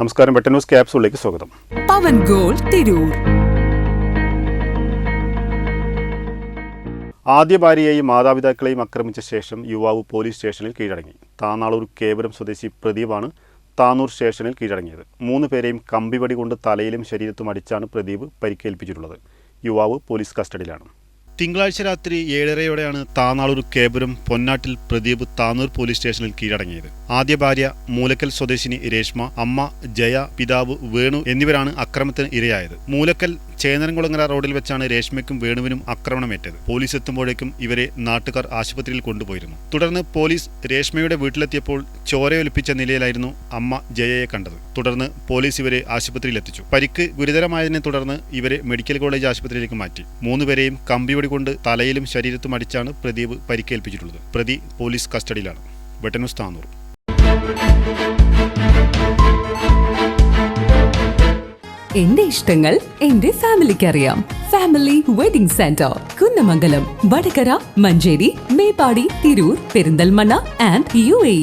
നമസ്കാരം. വെട്ട ന്യൂസ് ക്യാപ്സൂളിലേക്ക് സ്വാഗതം. പവൻ ഗോൾ തിരൂർ. ആദ്യ ഭാര്യയെയും മാതാപിതാക്കളെയും ആക്രമിച്ച ശേഷം യുവാവ് പോലീസ് സ്റ്റേഷനിൽ കീഴടങ്ങി. താനാളൂർ കേവരം സ്വദേശി പ്രദീപാണ് താനൂർ സ്റ്റേഷനിൽ കീഴടങ്ങിയത്. മൂന്ന് പേരെയും കമ്പിവടി കൊണ്ട് തലയിലും ശരീരത്തും അടിച്ചാണ് പ്രദീപ് പരിക്കേൽപ്പിച്ചിട്ടുള്ളത്. യുവാവ് പോലീസ് കസ്റ്റഡിയിലാണ്. തിങ്കളാഴ്ച രാത്രി ഏഴരയോടെയാണ് താനാളൂർ കേബുരം പൊന്നാട്ടിൽ പ്രദീപ് താനൂർ പോലീസ് സ്റ്റേഷനിൽ കീഴടങ്ങിയത്. ആദ്യ ഭാര്യ മൂലക്കൽ സ്വദേശിനി രേഷ്മ അമ്മ ജയ പിതാവ് വേണു എന്നിവരാണ് അക്രമത്തിന് ഇരയായത്. മൂലക്കൽ ചേന്നരംകുളങ്ങര റോഡിൽ വെച്ചാണ് രേഷ്മയ്ക്കും വേണുവിനും ആക്രമണമേറ്റത്. പോലീസ് എത്തുമ്പോഴേക്കും ഇവരെ നാട്ടുകാർ ആശുപത്രിയിൽ കൊണ്ടുപോയിരുന്നു. തുടർന്ന് പോലീസ് രേഷ്മയുടെ വീട്ടിലെത്തിയപ്പോൾ ചോരയൊലിപ്പിച്ച നിലയിലായിരുന്നു അമ്മ ജയയെ കണ്ടത്. തുടർന്ന് പോലീസ് ഇവരെ ആശുപത്രിയിൽ എത്തിച്ചു പരിക്ക് ഗുരുതരമായതിനെ തുടർന്ന് ഇവരെ മെഡിക്കൽ കോളേജ് ആശുപത്രിയിലേക്ക് മാറ്റി. മൂന്നുപേരെയും കമ്പിവടി കൊണ്ട് തലയിലും ശരീരത്തും അടിച്ചാണ് പ്രദീപ് പരിക്കേൽപ്പിച്ചിട്ടുള്ളത്. പ്രതി പോലീസ് കസ്റ്റഡിയിലാണ്. വെട്ടനൂസ് താന്നൂർ എന്റെ ഇഷ്ടങ്ങൾ എന്റെ ഫാമിലിക്ക് അറിയാം family wedding centre Kunnamangalam Vadakara Manjeri Meppadi Tirur Perinthalmanna and U A